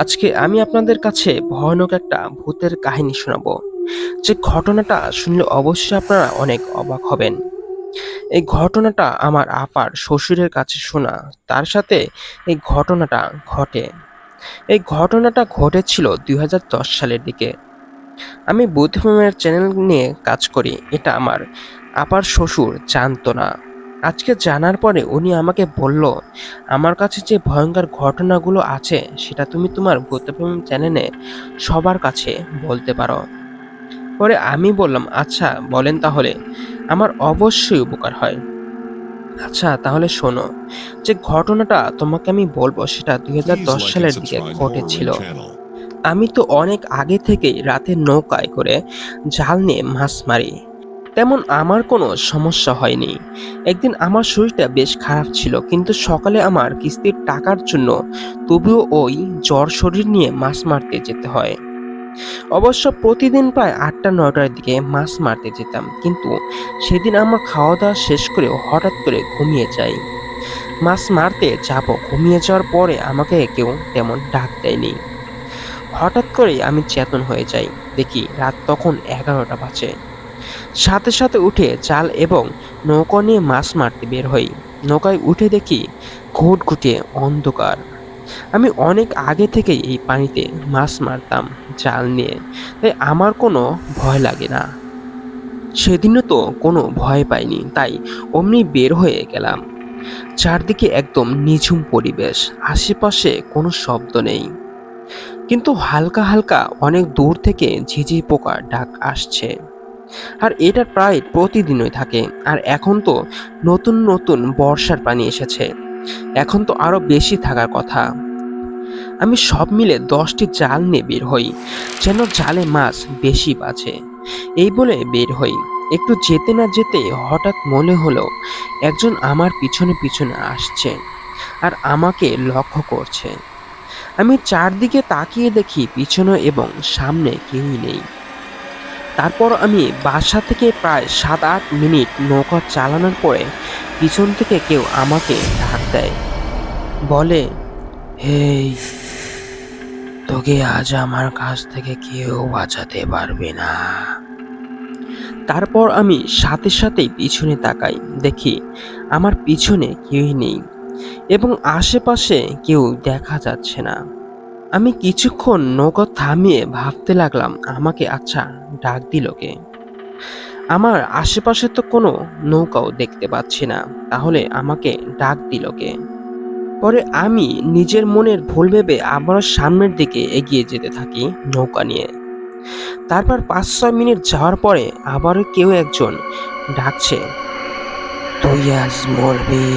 আজকে আমি আপনাদের কাছে ভয়ানক একটা ভূতের কাহিনী শোনাব। যে ঘটনাটা শুনলে অবশ্যই আপনারা অনেক অবাক হবেন। এই ঘটনাটা আমার আপার শ্বশুরের কাছে শোনা, তার সাথে এই ঘটনাটা ঘটে। এই ঘটনাটা ঘটেছিল দুই হাজার দশ সালের দিকে। আমি বুদ্ধিমানের চ্যানেল নিয়ে কাজ করি, এটা আমার আপার শ্বশুর জানতো না। আজকে জানার পরে উনি আমাকে বলল আমার কাছে যে ভয়ঙ্কর ঘটনাগুলো আছে সেটা তুমি তোমার ভূতপ্রেম চ্যানেলে সবার কাছে বলতে পারো। পরে আমি বললাম আচ্ছা বলেন তাহলে। আমার অবশ্যই উপকার হয়। আচ্ছা তাহলে শোনো যে ঘটনাটা তোমাকে আমি বলব সেটা দু হাজার দশ সালের দিকে ঘটেছিল। আমি তো অনেক আগে থেকেই রাতে নৌকায় করে জাল নিয়ে মাছ মারি। তেমন আমার কোনো সমস্যা হয়নি। একদিন আমার শরীরটা বেশ খারাপ ছিল, কিন্তু সকালে আমার কিস্তির টাকার জন্য তবুও ওই জ্বর শরীর নিয়ে মাছ মারতে যেতে হয়। অবশ্য প্রতিদিন প্রায় আটটা, নয়টার দিকে মাছ মারতে যেতাম, কিন্তু সেদিন আমার খাওয়া দাওয়া শেষ করে হঠাৎ করে ঘুমিয়ে যাই। মাছ মারতে যাব, ঘুমিয়ে যাওয়ার পরে আমাকে কেউ তেমন ডাক দেয়নি। হঠাৎ করেই আমি চেতন হয়ে যাই, দেখি রাত তখন এগারোটা বাজে। সাথে সাথে উঠে জাল এবং নৌকা নিয়ে মাছ মারতে বের হই। নৌকায় উঠে দেখি ঘুটঘুটে অন্ধকার। আমি অনেক আগে থেকেই এই পানিতে মাছ মারতাম জাল নিয়ে, তাই আমার কোনো ভয় লাগে না। সেদিনও তো কোনো ভয় পাইনি, তাই অমনি বের হয়ে গেলাম। চারদিকে একদম নিঝুম পরিবেশ, আশেপাশে কোনো শব্দ নেই। কিন্তু হালকা হালকা অনেক দূর থেকে ঝিঝি পোকার ডাক আসছে। আর এটা প্রায় প্রতিদিনই থাকে। আর এখন তো নতুন নতুন বর্ষার পানি এসেছে। এখন তো আরও বেশি থাকার কথা। আমি সব মিলে দশটি জাল নিয়ে বের হই, যেন জালে মাছ বেশি বাঁচে। এই বলে বের হই। একটু যেতে না যেতে হঠাৎ মনে হলো একজন আমার পিছনে পিছনে আসছে আর আমাকে লক্ষ্য করছে। আমি চারদিকে তাকিয়ে দেখি পিছনে এবং সামনে কেউই নেই। তারপর আমি বাসা থেকে প্রায় সাত আট মিনিট নৌকা চালানোর পরে পিছন থেকে কেউ আমাকে ডাক দেয়। বলে, হেই, তোকে আজ আমার কাছ থেকে কেউ বাঁচাতে পারবে না। তারপর আমি সাথে সাথেই পিছনে তাকাই, দেখি আমার পিছনে কেউই নেই এবং আশেপাশে কেউ দেখা যাচ্ছে না। আমি কিছুক্ষণ নৌকা থামিয়ে ভাবতে লাগলাম, আমাকে আচ্ছা ডাক দিল কে? আমার আশেপাশে তো কোনো নৌকাও দেখতে পাচ্ছি না, তাহলে আমাকে ডাক দিল কে? পরে আমি নিজের মনের ভুল ভেবে আবারও সামনের দিকে এগিয়ে যেতে থাকি নৌকা নিয়ে। তারপর পাঁচ ছয় মিনিট যাওয়ার পরে আবারও কেউ একজন ডাকছে, তুই আজ মরবি,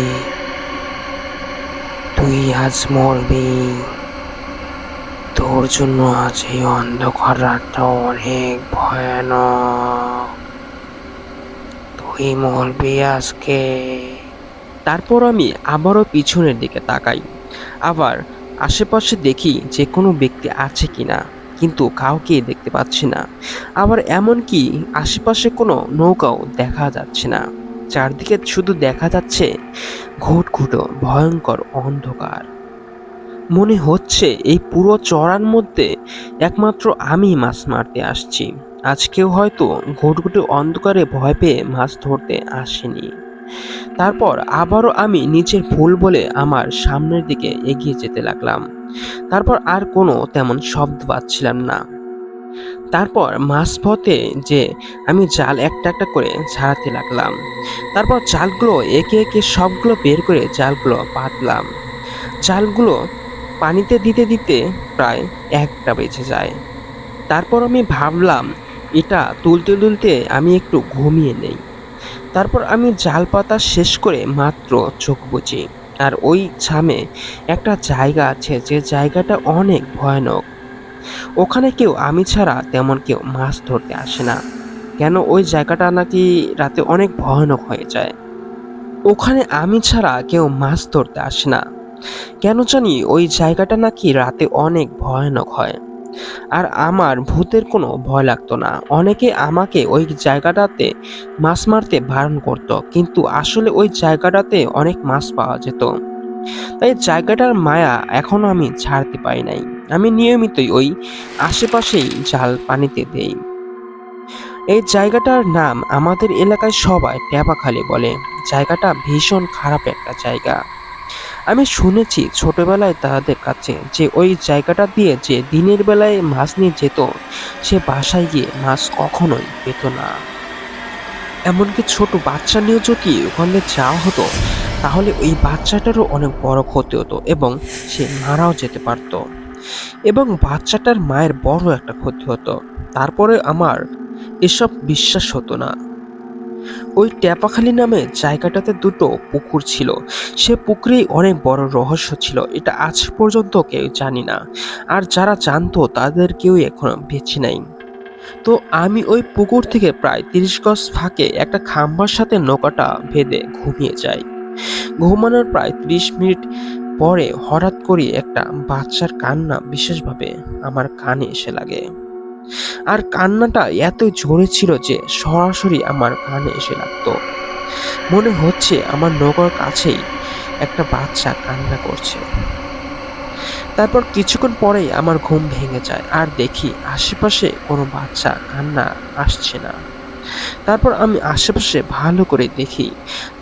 তুই আজ মরবি। তোর জন্য আজ এই অন্ধকার রাতটা অনেক ভয়ানক। তুই মরবি আজকে। তারপর আমি আবারও পিছনের দিকে তাকাই। আবার আশেপাশে দেখি যে কোনো ব্যক্তি আছে কি না কিন্তু কাউকে দেখতে পাচ্ছি না। আবার এমনকি আশেপাশে কোনো নৌকাও দেখা যাচ্ছে না। চারদিকে শুধু দেখা যাচ্ছে ঘুটঘুটো, ভয়ঙ্কর অন্ধকার। মনে হচ্ছে এই পুরো চড়ার মধ্যে একমাত্র আমি মাছ মারতে আসছি। আজকেও হয়তো ঘুটঘুটে অন্ধকারে ভয় পেয়ে মাছ ধরতে আসেনি। তারপর আবারও আমি নিজের ভুল বলে আমার সামনের দিকে এগিয়ে যেতে লাগলাম। তারপর আর কোনো তেমন শব্দ পাচ্ছিলাম না। তারপর মাঝপথে যে আমি জাল একটা একটা করে ছাড়াতে লাগলাম। তারপর জালগুলো একে একে সবগুলো বের করে জালগুলো পাতলাম। জালগুলো পানিতে দিতে দিতে প্রায় একটা বেঁচে যায়। তারপর আমি ভাবলাম, এটা তুলতে তুলতে আমি একটু ঘুমিয়ে নেই। তারপর আমি জাল পাতা শেষ করে মাত্র চোখ বুঝি আর ওই ছামে একটা জায়গা আছে, যে জায়গাটা অনেক ভয়ানক। ওখানে কেউ আমি ছাড়া তেমন কেউ মাছ ধরতে আসে না। কেন ওই জায়গাটা নাকি রাতে অনেক ভয়ানক হয়ে যায়। ওখানে আমি ছাড়া কেউ মাছ ধরতে আসে না। কেন জানি ওই জায়গাটা নাকি রাতে অনেক ভয়ানক হয়। আর আমার ভূতের কোনো ভয় লাগতো না। অনেকে আমাকে ওই জায়গাটাতে মাছ মারতে বারণ করতো, কিন্তু আসলে ওই জায়গাটাতে অনেক মাছ পাওয়া যেত। তাই জায়গাটার মায়া এখনও আমি ছাড়তে পারি নাই। আমি নিয়মিতই ওই আশেপাশেই জাল পানিতে দেই। এই জায়গাটার নাম আমাদের এলাকায় সবাই ট্যাপাখালি বলে। জায়গাটা ভীষণ খারাপ একটা জায়গা। আমি শুনেছি ছোটবেলায় তাদের কাছে যে ওই জায়গাটা দিয়ে যে দিনের বেলায় মাছ নিয়ে যেত, সে বাসায় গিয়ে মাছ কখনোই পেত না। এমনকি ছোট বাচ্চা নিয়ে যদি ওখানে যাওয়া হতো, তাহলে ওই বাচ্চাটারও অনেক বড় ক্ষতি হতো এবং সে মারাও যেতে পারতো। এবং বাচ্চাটার মায়ের বড় একটা ক্ষতি হতো। তারপরে আমার এসব বিশ্বাস হতো না। ওই ট্যাপাখালি নামে জায়গাটাতে দুটো পুকুর ছিল। সে পুকুরেই অনেক বড় রহস্য ছিল, এটা আজ পর্যন্ত কেউ জানি না। আর যারা জানতো, তাদের কেউ এখনও বেঁচে নাই তো আমি ওই পুকুর থেকে প্রায় তিরিশ গজ ফাঁকে একটা খাম্বার সাথে নৌকাটা বেঁধে ঘুমিয়ে যাই। ঘুমানোর প্রায় ত্রিশ মিনিট পরে হঠাৎ করে একটা বাচ্চার কান্না বিশেষভাবে আমার কানে এসে লাগে। আর কান্নাটা এত জোরে ছিল যে সরাসরি আমার কানে এসে লাগতো। মনে হচ্ছে আমার নৌকার কাছেই একটা বাচ্চা কান্না করছে। তারপর কিছুক্ষণ পরেই আমার ঘুম ভেঙে যায় আর দেখি আশেপাশে কোনো বাচ্চা কান্না আসছে না। তারপর আমি আশেপাশে ভালো করে দেখি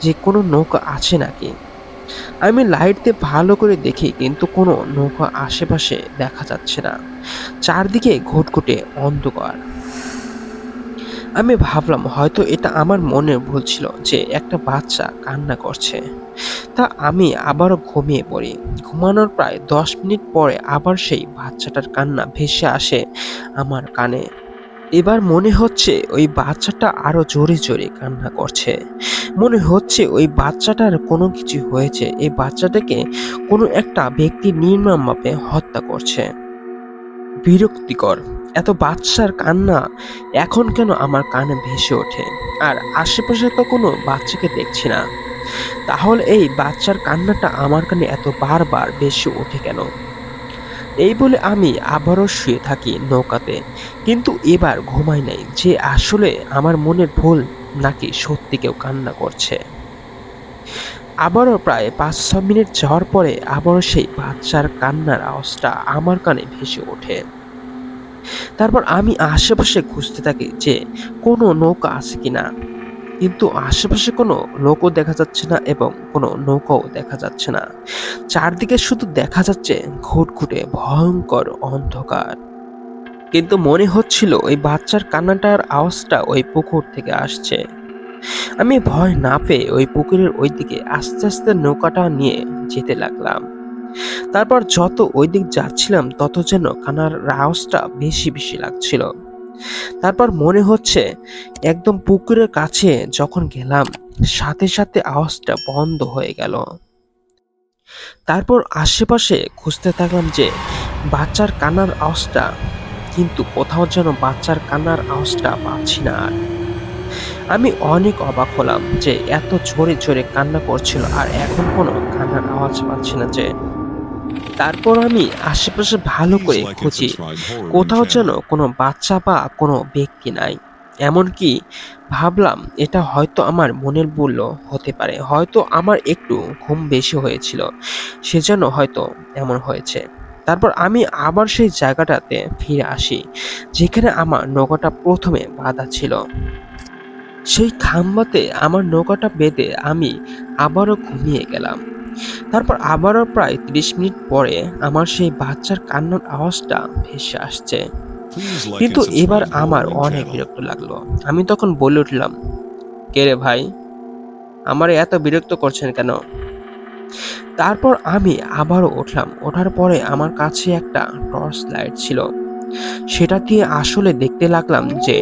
যে কোনো নৌকা আছে নাকি। আমি লাইট দিয়ে ভালো করে দেখি কিন্তু কোনো নৌকা আশেপাশে দেখা যাচ্ছে না। চারদিকে ঘুটঘুটে অন্ধকার। আমি ভাবলাম, হয়তো এটা আমার মনে ভুল ছিল যে একটা বাচ্চা কান্না করছে। তা আমি আবারও ঘুমিয়ে পড়ি। ঘুমানোর প্রায় দশ মিনিট পরে আবার সেই বাচ্চাটার কান্না ভেসে আসে আমার কানে। এবার মনে হচ্ছে ওই বাচ্চাটা আরও জোরে জোরে কান্না করছে। মনে হচ্ছে ওই বাচ্চাটার কোনো কিছু হয়েছে। এই বাচ্চাটাকে কোনো একটা ব্যক্তি নির্মমভাবে হত্যা করছে। বিরক্তিকর। এত বাচ্চার কান্না এখন কেন আমার কানে ভেসে ওঠে? আর আশেপাশে তো কোনো বাচ্চাকে দেখছি না। তাহলে এই বাচ্চার কান্নাটা আমার কানে এত বারবার ভেসে ওঠে কেন? এই বলে আমি আবারও শুয়ে থাকি নৌকাতে। কিন্তু এবার ঘুমাই নাই যে আসলে আমার মনের ভুল নাকি সত্যি কেউ কান্না করছে। আবারও প্রায় পাঁচ, ছ মিনিট যাওয়ার পরে আবারও সেই বাচ্চার কান্নার আওয়াজটা আমার কানে ভেসে ওঠে। তারপর আমি আশেপাশে খুঁজতে থাকি যে কোনো নৌকা আছে কিনা। কিন্তু আশেপাশে কোনো লোকও দেখা যাচ্ছে না এবং কোনো নৌকাও দেখা যাচ্ছে না। চারদিকে শুধু দেখা যাচ্ছে ঘুটঘুটে ভয়ঙ্কর অন্ধকার। কিন্তু মনে হচ্ছিল ওই বাচ্চার কান্নাটার আওয়াজটা ওই পুকুর থেকে আসছে। আমি ভয় না পেয়ে ওই পুকুরের ওই দিকে আস্তে আস্তে নৌকাটা নিয়ে যেতে লাগলাম। তারপর যত ওই দিক যাচ্ছিলাম, তত যেন কানার আওয়াজটা বেশি বেশি লাগছিল। তারপর মনে হচ্ছে একদম পুকুরের কাছে যখন গেলাম, সাথে সাথে আওয়াজটা বন্ধ হয়ে গেল। তারপর আশেপাশে খুঁজতে থাকলাম যে বাচ্চার কান্নার আওয়াজটা, কিন্তু কোথাও যেন বাচ্চার কান্নার আওয়াজটা পাচ্ছি না আর। আমি অনেক অবাক হলাম যে এত ঝরে ঝরে কান্না করছিল আর এখন কোনো কান্নার আওয়াজ পাচ্ছি না যে। তারপর আমি আশেপাশে ভালো করে খুঁজি কোথাও যেন কোনো বাচ্চা বা কোনো ব্যক্তি নাই। এমনকি ভাবলাম এটা হয়তো আমার মনের ভুল হতে পারে হয়তো আমার একটু ঘুম বেশি হয়েছিল সেজন্য হয়তো এমন হয়েছে। তারপর আমি আবার সেই জায়গাটাতে ফিরে আসি যেখানে আমার নৌকাটা প্রথমে বাঁধা ছিল। সেই খাম্বাতে আমার নৌকাটা বেঁধে আমি আবারও ঘুমিয়ে গেলাম। তারপর আবারও প্রায় ত্রিশ মিনিট পরে আমার সেই বাচ্চার কান্নার আওয়াজটা ভেসে আসছে। কিন্তু এবার আমার অনেক বিরক্ত লাগল। আমি তখন বলে উঠলাম কে রে ভাই? আমার এত বিরক্ত করছেন কেন? তারপর আমি আবারও উঠলাম। ওঠার পরে আমার কাছে একটা টর্চ লাইট ছিল। সেটা দিয়ে আসলে দেখতে লাগলাম যে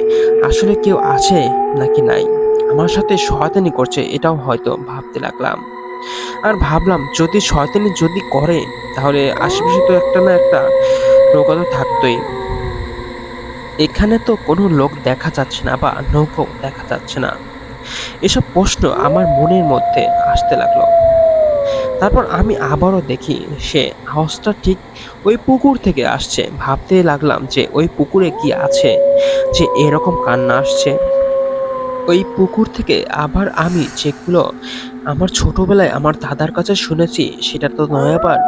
আসলে কেউ আছে নাকি নাই? আমার সাথে শয়তানি করছে, এটাও হয়তো ভাবতে লাগলাম। আর ভাবলাম, যদি শয়তানি যদি করে, তাহলে আশেপাশে তো একটা না একটা নৌকা তো থাকতোই। এখানে তো কোনো লোক দেখা যাচ্ছে না বা নৌকো দেখা যাচ্ছে না। এসব প্রশ্ন আমার মনের মধ্যে আসতে লাগল। তারপর আমি আবারও দেখি সে আওয়াজটা ঠিক ওই পুকুর থেকে আসছে। ভাবতে লাগলাম যে ওই পুকুরে কি আছে, যে এরকম কান্না আসছে। ওই পুকুর থেকে আবার আমি যেগুলো আমার ছোটবেলায় আমার দাদার কাছে শুনেছি, সেটা তো নয় আবার।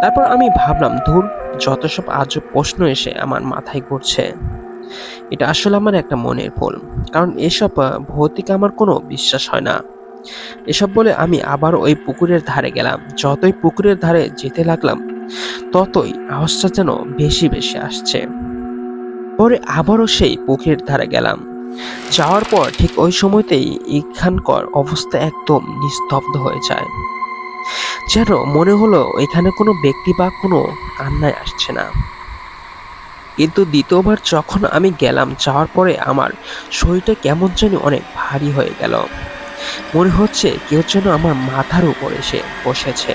তারপর আমি ভাবলাম, ধুর, যত সব আজব প্রশ্ন এসে আমার মাথায় ঘুরছে। এটা আসলে আমার একটা মনের ভুল, কারণ এসব ভৌতিক আমার কোনো বিশ্বাস হয় না। এসব বলে আমি আবার ওই পুকুরের ধারে গেলাম। যতই পুকুরের ধারে যেতে লাগলাম, ততই আওয়াজটা যেন বেশি বেশি আসছে। পরে আবারও সেই পুকুরের ধারে গেলাম। যাওয়ার পর ঠিক ওই সময়তেই এখানকার অবস্থা একদম নিস্তব্ধ হয়ে যায়। যেন মনে হলো এখানে কোনো ব্যক্তি বা কোনো কান্নায় আসছে না। কিন্তু দ্বিতীয়বার যখন আমি গেলাম, যাওয়ার পরে আমার শরীরটা কেমন যেন অনেক ভারী হয়ে গেল। মনে হচ্ছে কেউ যেন আমার মাথার উপর এসে বসেছে।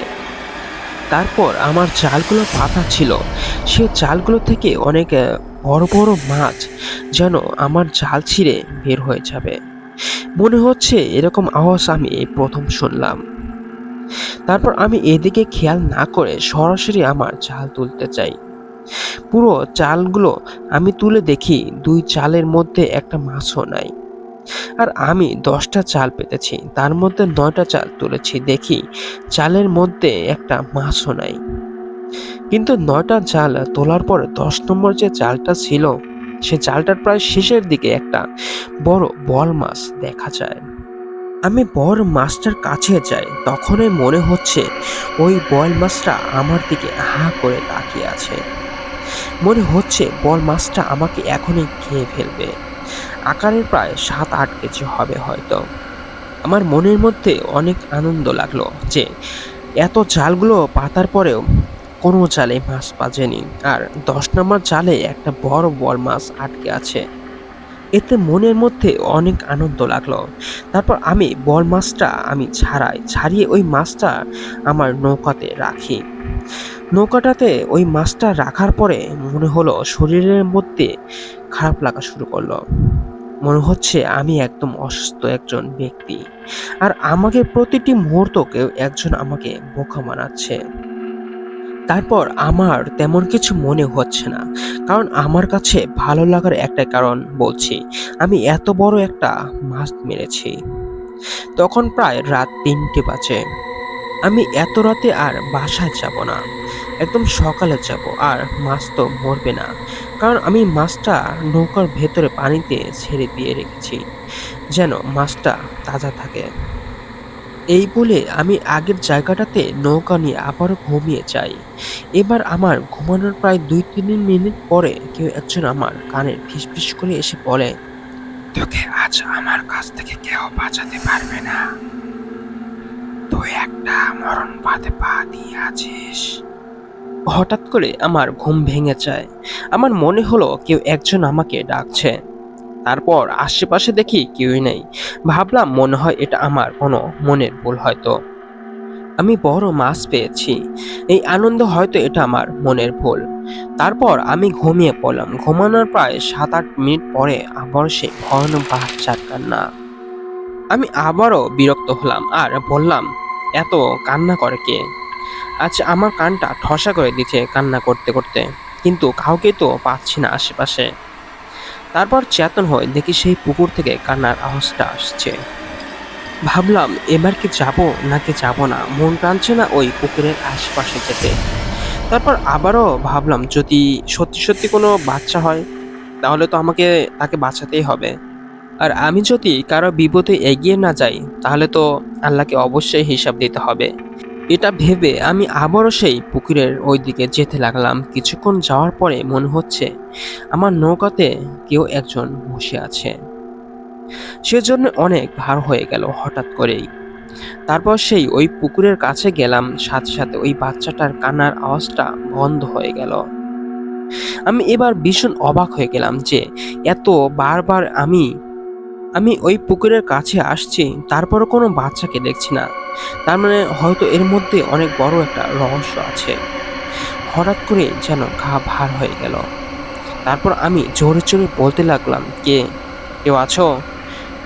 তারপর আমার জালগুলো পাতা ছিল। সে জালগুলো থেকে অনেক বড় বড় মাছ যেন আমার জাল ছিঁড়ে বের হয়ে যাবে। মনে হচ্ছে এরকম আওয়াজ আমি প্রথম শুনলাম। তারপর আমি এদিকে খেয়াল না করে সরাসরি আমার জাল তুলতে চাই। পুরো চালগুলো আমি তুলে দেখি দুই চালের মধ্যে একটা মাছও নাই। আর আমি দশটা চাল পেতেছি। তার মধ্যে নয়টা চাল তুলেছি। দেখি চালের মধ্যে একটা মাছও নাই। কিন্তু নয়টা চাল তোলার পর দশ নম্বর যে চালটা ছিল, সে চালটার প্রায় শেষের দিকে একটা বড় বল মাছ দেখা যায়। আমি বড় মাছটার কাছে যাই, তখনই মনে হচ্ছে ওই বল মাছটা আমার দিকে হা করে তাকিয়ে আছে। মনে হচ্ছে বল মাছটা আমাকে এখনই খেয়ে ফেলবে। আকারের প্রায় সাত আট কেজি হবে হয়তো। আমার মনের মধ্যে অনেক আনন্দ লাগল যে এত জালগুলো পাতার পরেও কোনো জালে মাছ বাজেনি আর দশ নম্বর জালে একটা বড় বল মাছ আটকে আছে। এতে মনের মধ্যে অনেক আনন্দ লাগল। তারপর আমি বল মাছটা আমি ছাড়াই, ছাড়িয়ে ওই মাছটা আমার নৌকাতে রাখি। নৌকাটাতে ওই মাছটা রাখার পরে মনে হলো শরীরের মধ্যে খারাপ লাগা শুরু করল। মনে হচ্ছে আমি একদম অসুস্থ একজন ব্যক্তি। আর আমাকে প্রতিটি মুহূর্ত কেউ একজন আমাকে বোকা মানাচ্ছে তারপর আমার তেমন কিছু মনে হচ্ছে না। কারণ আমার কাছে ভালো লাগার একটা কারণ বলছি, আমি এত বড় একটা মাছ মেরেছি। তখন প্রায় রাত তিনটে বাজে। আমি এত রাতে আর বাসায় যাব না। একদম সকালে যাব আর মাছ তো মরবে না। কারণ আমি মাছটা নৌকার ভেতরে পানিতে ছেড়ে দিয়ে রেখেছি, যেন মাছটা তাজা থাকে। এই বলে আমি আগের জায়গাটাতে নৌকা নিয়ে আবারও ঘুমিয়ে যাই। এবার আমার ঘুমানোর প্রায় দুই তিন মিনিট পরে কেউ একজন আমার কানে ফিসফিস করে এসে বলে, তোকে আজ আমার কাছ থেকে কেউ বাঁচাতে পারবে না। তুই একটা মরণ পাতে পা দিয়ে আছিস। হঠাৎ করে আমার ঘুম ভেঙে যায়। আমার মনে হলো কেউ একজন আমাকে ডাকছে। তারপর আশেপাশে দেখি কেউই নেই। ভাবলাম মনে হয় এটা আমার কোনো মনের ভুল হয়তো। আমি বড় মাছ পেয়েছি। এই আনন্দ হয়তো এটা আমার মনের ভুল। তারপর আমি ঘুমিয়ে পড়লাম। ঘুমানোর প্রায় সাত আট মিনিট পরে আবার সে ভয়ানক বাচ্চার কান্না। আমি আবারও বিরক্ত হলাম আর বললাম, এত কান্না করে কে? আচ্ছা আমার কানটা ঠসা করে দিচ্ছে কান্না করতে করতে। কিন্তু কাউকে তো পাচ্ছি না আশেপাশে। তারপর চেতন হয়ে দেখি সেই পুকুর থেকে কান্নার আওয়াজটা আসছে। ভাবলাম, এবার কি যাব নাকি যাব না? মন টানছে না ওই পুকুরের আশেপাশে যেতে। তারপর আবারও ভাবলাম, যদি সত্যি সত্যি কোনো বাচ্চা হয়, তাহলে তো আমাকে, তাকে বাঁচাতেই হবে। আর আমি যদি কারও বিপদে এগিয়ে না যাই, তাহলে তো আল্লাহকে অবশ্যই হিসাব দিতে হবে। এটা ভেবে আমি আবারও সেই পুকুরের ওই দিকে যেতে লাগলাম। কিছুক্ষণ যাওয়ার পরে মনে হচ্ছে আমার নৌকাতে কেউ একজন বসে আছে। সেজন্য অনেক ভার হয়ে গেল হঠাৎ করেই। তারপর সেই ওই পুকুরের কাছে গেলাম, সাথে সাথে ওই বাচ্চাটার কান্নার আওয়াজটা বন্ধ হয়ে গেল। আমি এবার ভীষণ অবাক হয়ে গেলাম যে এত বারবার আমি আমি ওই পুকুরের কাছে আসছি, তারপরও কোনো বাচ্চাকে দেখছি না। তার মানে হয়তো এর মধ্যে অনেক বড় একটা রহস্য আছে। হঠাৎ করে যেন ঘা ভার হয়ে গেল। তারপর আমি জোরে জোরে বলতে লাগলাম, কে? কেউ আছো?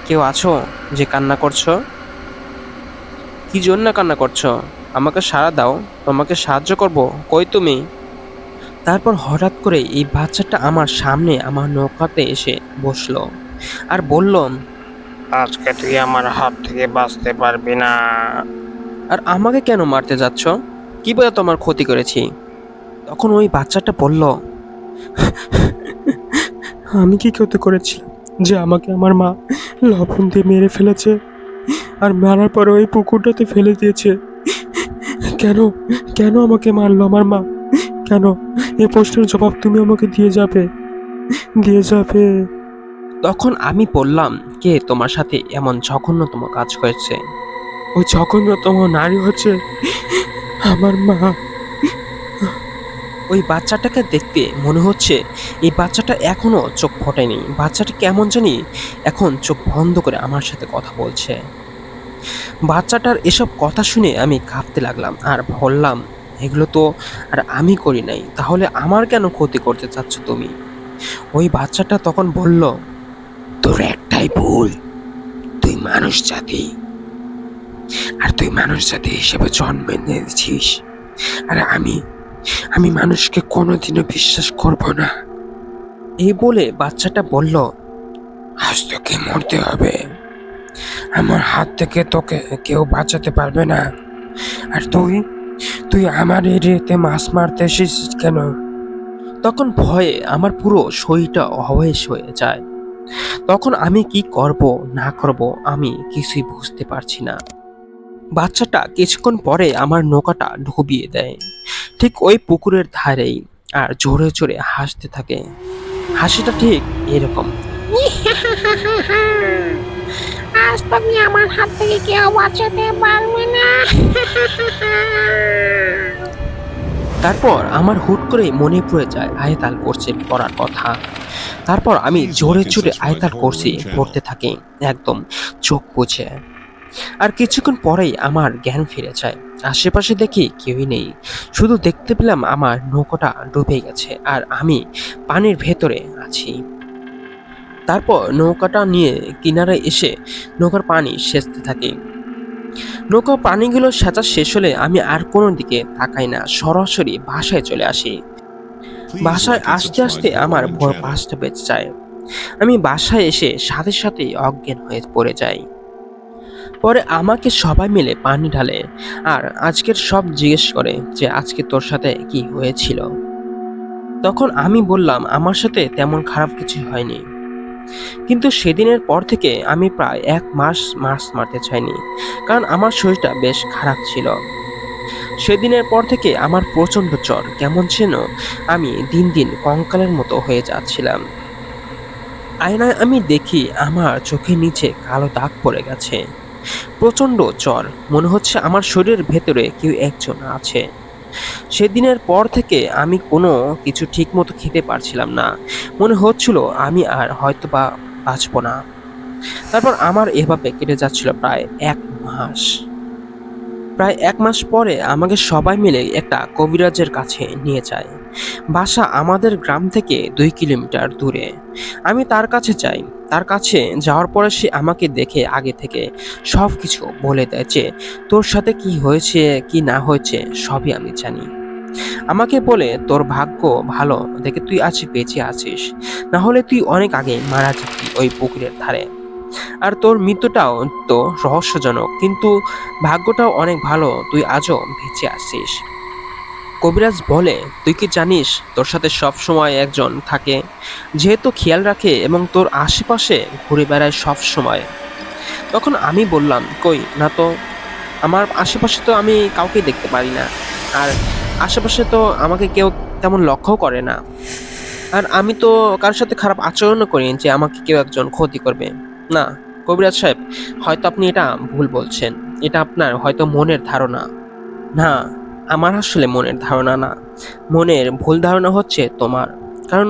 কেউ আছো যে কান্না করছ? কি জন্য কান্না করছ? আমাকে সাড়া দাও। তোমাকে সাহায্য করব। কই তুমি? তারপর হঠাৎ করে এই বাচ্চাটা আমার সামনে আমার নৌকাতে এসে বসল। আর বলল আজকে তুই আমার হাত থেকে বাঁচতে পারবি না। আর আমাকে কেন মারতে যাচ্ছ? কি বলে তোমার ক্ষতি করেছি? তখন ওই বাচ্চাটা বলল আমি কি ক্ষতি করেছিলাম যে আমাকে আমার মা লবণ দিয়ে মেরে ফেলেছে আর মারার পরে ওই পুকুরটাতে ফেলে দিয়েছে? কেন কেন আমাকে মারলো আমার মা? কেন এই প্রশ্নের জবাব তুমি আমাকে দিয়ে যাবে? দিয়ে যাবে? তখন আমি বললাম, কে তোমার সাথে এমন জঘন্যতম কাজ হয়েছে? ওই জঘন্যতম নারী হচ্ছে আমার মা। ওই বাচ্চাটাকে দেখতে মনে হচ্ছে এই বাচ্চাটা এখনও চোখ ফোটেনি। বাচ্চাটা কেমন জানি এখন চোখ বন্ধ করে আমার সাথে কথা বলছে। বাচ্চাটার এসব কথা শুনে আমি কাঁপতে লাগলাম আর বললাম, এগুলো তো আর আমি করি নাই। তাহলে আমার কেন ক্ষতি করতে চাচ্ছ তুমি? ওই বাচ্চাটা তখন বলল তোর একটাই ভুল। তুই মানুষ জাতি। আর তুই মানুষ জাতি হিসেবে জন্ম নিয়েছিস। আর আমি আমি মানুষকে কোনোদিনও বিশ্বাস করব না। এই বলে বাচ্চাটা বলল, আজ তোকে মরতে হবে। আমার হাত থেকে তোকে কেউ বাঁচাতে পারবে না। আর তুই তুই আমার এরিয়াতে মাছ মারতে এসেছিস কেন? তখন ভয়ে আমার পুরো শরীরটা অবয়েশ হয়ে যায়। তখন আমি কি করব, না করব, আমি কিছুই বুঝতে পারছি না। বাচ্চাটা কিছুক্ষণ পরে আমার নৌকাটা ডুবিয়ে দেয়। ঠিক ওই পুকুরের ধারেই আর জোরে জোরে হাসতে থাকে। হাসিটা ঠিক এরকম। আজ তোকে আমার হাত থেকে কেউ বাঁচাতে পারবে না। তারপর আমার হুট করে মনে পড়ে যায় আয়তাল করছে পড়ার কথা। তারপর আমি জোরে জোরে আয়তাল কোর্সে পড়তে থাকি একদম চোখ বুঝে। আর কিছুক্ষণ পরেই আমার জ্ঞান ফিরে যায়। আশেপাশে দেখি কেউই নেই। শুধু দেখতে পেলাম আমার নৌকাটা ডুবে গেছে আর আমি পানির ভেতরে আছি। তারপর নৌকাটা নিয়ে কিনারে এসে নৌকার পানি সেচতে থাকি। নৌকা পানিগুলো সেচা শেষ হলে আমি আর কোনো দিকে তাকাই না সরাসরি বাসায় চলে আসি। বাসায় আসতে আসতে আমার ভোর পাঁচটা বেজে যায়। আমি বাসায় এসে সাথে সাথেই অজ্ঞান হয়ে পড়ে যাই। পরে আমাকে সবাই মিলে পানি ঢালে আর আজকের সব জিজ্ঞেস করে যে আজকে তোর সাথে কি হয়েছিল। তখন আমি বললাম আমার সাথে তেমন খারাপ কিছু হয়নি। কিন্তু সেদিনের পর থেকে আমি প্রায় এক মাস মাছ মারতে চাইনি, কারণ আমার শরীরটা বেশ খারাপ ছিল। সেদিনের পর থেকে আমার প্রচণ্ড জ্বর, কেমন ছিল আমি দিন দিন কঙ্কালের মতো হয়ে যাচ্ছিলাম। আয়নায় আমি দেখি আমার চোখের নিচে কালো দাগ পড়ে গেছে। প্রচণ্ড জ্বর, মনে হচ্ছে আমার শরীরের ভেতরে কেউ একজন আছে। সেদিনের পর থেকে আমি কোনো কিছু ঠিকমতো খেতে পারছিলাম না। মনে হচ্ছিল আমি আর হয়তো বা বাঁচব না। তারপর আমার এভাবে কেটে যাচ্ছিল প্রায় এক মাস। প্রায় এক মাস পরে আমাকে সবাই মিলে একটা কবিরাজের কাছে নিয়ে যায়। বাসা আমাদের গ্রাম থেকে দুই কিলোমিটার দূরে। আমি তার কাছে যাই। তার কাছে যাওয়ার পরে সে আমাকে দেখে আগে থেকে সব কিছু বলে দেয় যে, তোর সাথে কি হয়েছে, কি না হয়েছে, সবই আমি জানি। আমাকে বলে, তোর ভাগ্য ভালো, দেখে তুই আজ বেঁচে আছিস। না হলে তুই অনেক আগে মারা যেতি ওই পুকুরের ধারে। আর তোর মৃত্যুটাও তো রহস্যজনক, কিন্তু ভাগ্যটাও অনেক ভালো, তুই আজও বেঁচে আছিস। কবিরাজ বলে, তুই কি জানিস, তোর সাথে সব সময় একজন থাকে? যেহেতু খেয়াল রাখে এবং তোর আশেপাশে ঘুরে বেড়ায় সব সময়। তখন আমি বললাম, কই, না তো, আমার আশেপাশে তো আমি কাউকে দেখতে পারি না। আর আশেপাশে তো আমাকে কেউ তেমন লক্ষ্য করে না। আর আমি তো কারোর সাথে খারাপ আচরণও করি যে আমাকে কেউ একজন ক্ষতি করবে। না, কবিরাজ সাহেব, হয়তো আপনি এটা ভুল বলছেন। এটা আপনার হয়তো মনের ধারণা। না আমার আসলে মনের ধারণা না। মনের ভুল ধারণা হচ্ছে তোমার। কারণ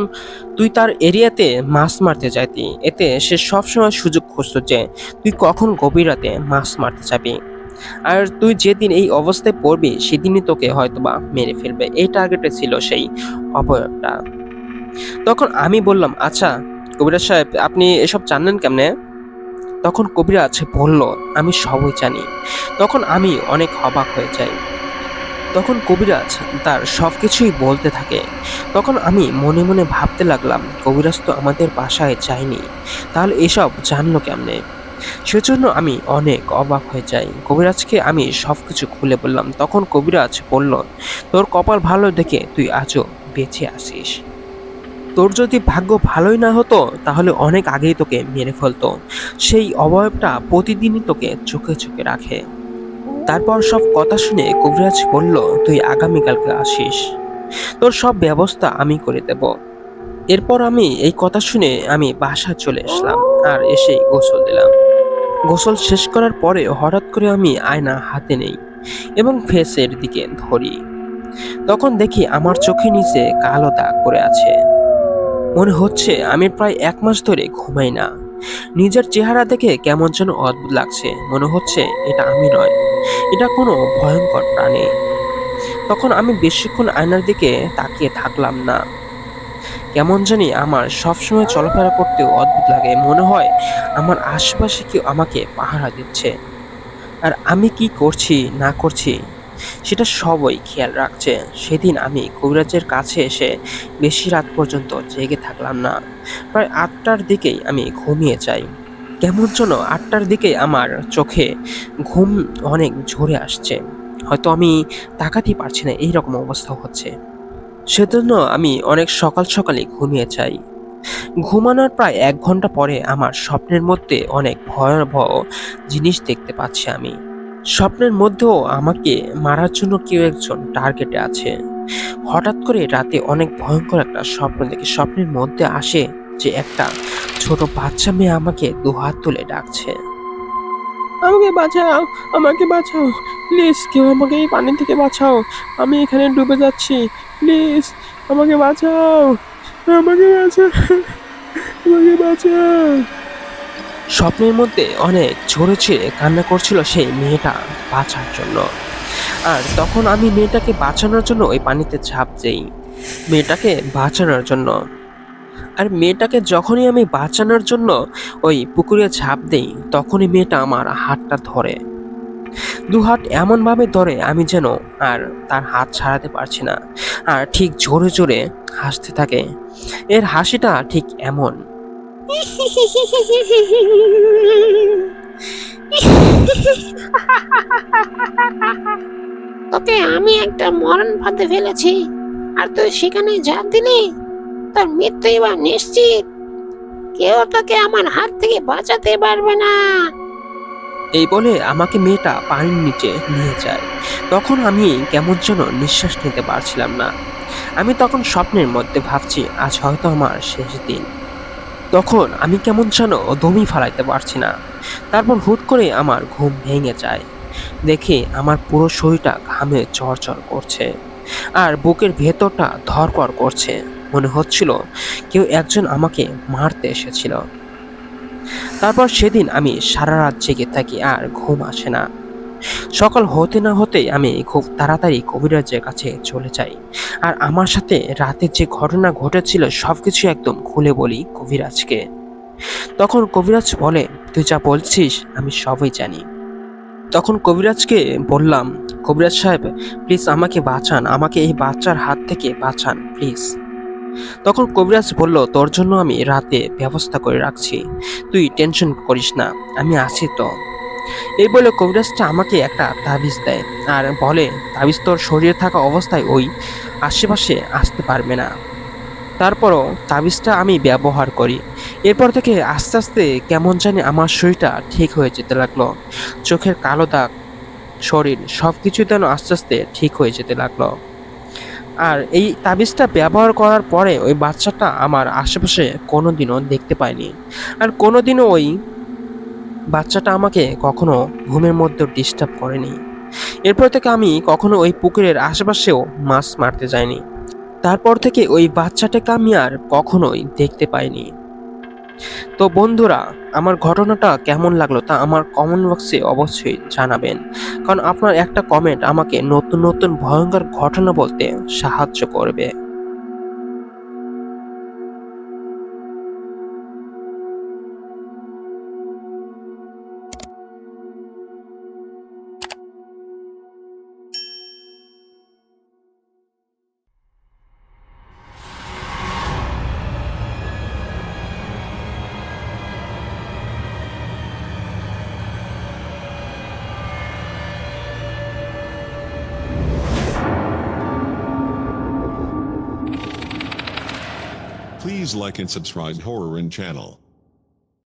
তুই তার এরিয়াতে মাছ মারতে যাইতি। এতে সে সবসময় সুযোগ খুঁজতো যে তুই কখন গভীর রাতে মাছ মারতে যাবি। আর তুই যেদিন এই অবস্থায় পড়বি, সেদিনই তোকে হয়তোবা মেরে ফেলবে। এই টার্গেটে ছিল সেই অবয়বটা তখন আমি বললাম আচ্ছা কবিরাজ সাহেব, আপনি এসব জানলেন কেমনে? তখন কবিরাজ বলল, আমি সবই জানি। তখন আমি অনেক অবাক হয়ে যাই। তখন কবিরাজ তার সব কিছুই বলতে থাকে। তখন আমি মনে মনে ভাবতে লাগলাম, কবিরাজ তো আমাদের বাসায় যায়নি, তাহলে এসব জানলো কেমনে? সেজন্য আমি অনেক অবাক হয়ে যাই। কবিরাজকে আমি সব কিছু খুলে বললাম। তখন কবিরাজ বলল, তোর কপাল ভালো দেখে তুই আজও বেঁচে আসিস তোর যদি ভাগ্য ভালোই না হতো, তাহলে অনেক আগেই তোকে মেরে ফেলতো। সেই অবয়বটা প্রতিদিনই তোকে চোখে চোখে রাখে। তারপর সব কথা শুনে কবিরাজ বলল, তুই আগামীকালকে আসিস। তোর সব ব্যবস্থা আমি করে দেব। এরপর আমি এই কথা শুনে আমি বাসা চলে আসলাম আর এসে গোসল দিলাম। গোসল শেষ করার পরে হঠাৎ করে আমি আয়না হাতে নেই এবং ফেসের দিকে ধরি। তখন দেখি আমার চোখের নিচে কালো দাগ পড়ে আছে। মনে হচ্ছে আমি প্রায় এক মাস ধরে ঘুমাই না। নিজের চেহারা দেখে কেমন যেন অদ্ভুত লাগছে। মনে হচ্ছে এটা আমি নয়। এটা কোনো ভয়ঙ্কর প্রাণী। তখন আমি বেশিক্ষণ আয়নার দিকে তাকিয়ে থাকলাম না। কেমন জানি আমার সবসময় চলাফেরা করতেও অদ্ভুত লাগে। মনে হয় আমার আশেপাশে কেউ আমাকে পাহারা দিচ্ছে। আর আমি কি করছি, না করছি, সেটা সবই খেয়াল রাখছে। সেদিন আমি কবিরাজের কাছে এসে বেশি রাত পর্যন্ত জেগে থাকলাম না। প্রায় আটটার দিকেই আমি ঘুমিয়ে যাই। কেমন যেন আটটার দিকে আমার চোখে ঘুম অনেক ঝরে আসছে। হয়তো আমি তাকাতেই পারছি না, এইরকম অবস্থা হচ্ছে। সেজন্য আমি অনেক সকাল সকালে ঘুমিয়ে যাই। ঘুমানোর প্রায় এক ঘণ্টা পরে আমার স্বপ্নের মধ্যে অনেক ভয়াবহ জিনিস দেখতে পাচ্ছি আমি। স্বপ্নের মধ্যেও আমাকে মারার জন্য কেউ একজন টার্গেটে আছে। হঠাৎ করে রাতে অনেক ভয়ঙ্কর একটা স্বপ্ন দেখি স্বপ্নের মধ্যে আসে যে একটা ছোট বাচ্চা মেয়ে আমাকে দুহাত তুলে ডাকছে। আমাকে বাঁচাও আমাকে বাঁচাও প্লিজ কেউ আমাকে এই পানি থেকে বাঁচাও আমি এখানে ডুবে যাচ্ছি প্লিজ আমাকে বাঁচাও আমাকে বাঁচাও আমাকে বাঁচাও। স্বপ্নের মধ্যে অনেক ঝরে ছেড়ে কান্না করছিল সেই মেয়েটা বাঁচার জন্য। আর তখন আমি মেয়েটাকে বাঁচানোর জন্য ওই পানিতে ঝাঁপ দেই। মেয়েটাকে বাঁচানোর জন্য আর মেয়েটাকে যখনই আমি বাঁচানোর জন্য ওই পুকুরে ঝাঁপ দেই, তখনই মেয়েটা আমার হাতটা ধরে। দু হাত এমনভাবে ধরে আমি যেন আর তার হাত ছাড়াতে পারছি না। আর ঠিক জোরে জোরে হাসতে থাকে। এর হাসিটা ঠিক এমন। তোকে আমি একটা মরণ ফাঁদে ফেলেছি। আর তুই সেখানে ঝাঁপ দিলি? তোর মৃত্যু এবার নিশ্চিত। কেউ তাকে আমার হাত থেকে বাঁচাতে পারবে না। এই বলে আমাকে মেয়েটা পানির নিচে নিয়ে যায়। তখন আমি কেমন যেন নিঃশ্বাস নিতে পারছিলাম না। আমি তখন স্বপ্নের মধ্যে ভাবছি, আজ হয়তো আমার শেষ দিন। তখন আমি কেমন যেন দমই ফালাইতে পারছি না। তারপর হুট করে আমার ঘুম ভেঙে যায়। দেখে আমার পুরো শরীরটা ঘামে চরচর করছে। আর বুকের ভেতরটা ধরপড় করছে। মনে হচ্ছিল কেউ একজন আমাকে মারতে এসেছিল। তারপর সেদিন আমি সারা রাত জেগে থাকি আর ঘুম আসে না। সকাল হতে না হতে আমি খুব তাড়াতাড়ি কবিরাজের কাছে চলে যাই আর আমার সাথে রাতে যে ঘটনা ঘটেছিল সবকিছু একদম খুলে বলি কবিরাজকে। তখন কবিরাজ বলে, তুই যা বলছিস আমি সবই জানি। তখন কবিরাজকে বললাম, কবিরাজ সাহেব প্লিজ আমাকে বাঁচান, আমাকে এই বাচ্চার হাত থেকে বাঁচান প্লিজ তখন কবিরাজ বলল, তোর জন্য আমি রাতে ব্যবস্থা করে রাখছি। তুই টেনশন করিস না, আমি আছি তো। এই বলে কবিরাজটা আমাকে একটা তাবিজ দেয় আর বলে, তাবিজ তোর শরীরে থাকা অবস্থায় ওই আশেপাশে আসতে পারবে না। তারপরও তাবিজটা আমি ব্যবহার করি। এরপর থেকে আস্তে আস্তে কেমন জানি আমার শরীরটা ঠিক হয়ে যেতে লাগল। চোখের কালো দাগ, শরীর সব কিছু যেন আস্তে আস্তে ঠিক হয়ে যেতে লাগল। আর এই তাবিজটা ব্যবহার করার পরে ওই বাচ্চাটা আমার আশেপাশে কোনো দিনও দেখতে পাইনি আর কোনো দিনও ওই বাচ্চাটা আমাকে কখনো ঘুমের মধ্যে ডিস্টার্ব করেনি। এরপর থেকে আমি কখনো ওই পুকুরের আশেপাশেও মাছ মারতে যাইনি। তারপর থেকে ওই বাচ্চাটাকে আমি আর কখনোই দেখতে পাইনি। তো বন্ধুরা, আমার ঘটনাটা কেমন লাগল তা আমার কমেন্ট বক্সে অবশ্যই জানাবেন। কারণ আপনার একটা কমেন্ট আমাকে নতুন নতুন ভয়ঙ্কর ঘটনা বলতে সাহায্য করবে। can subscribe Horror and channel.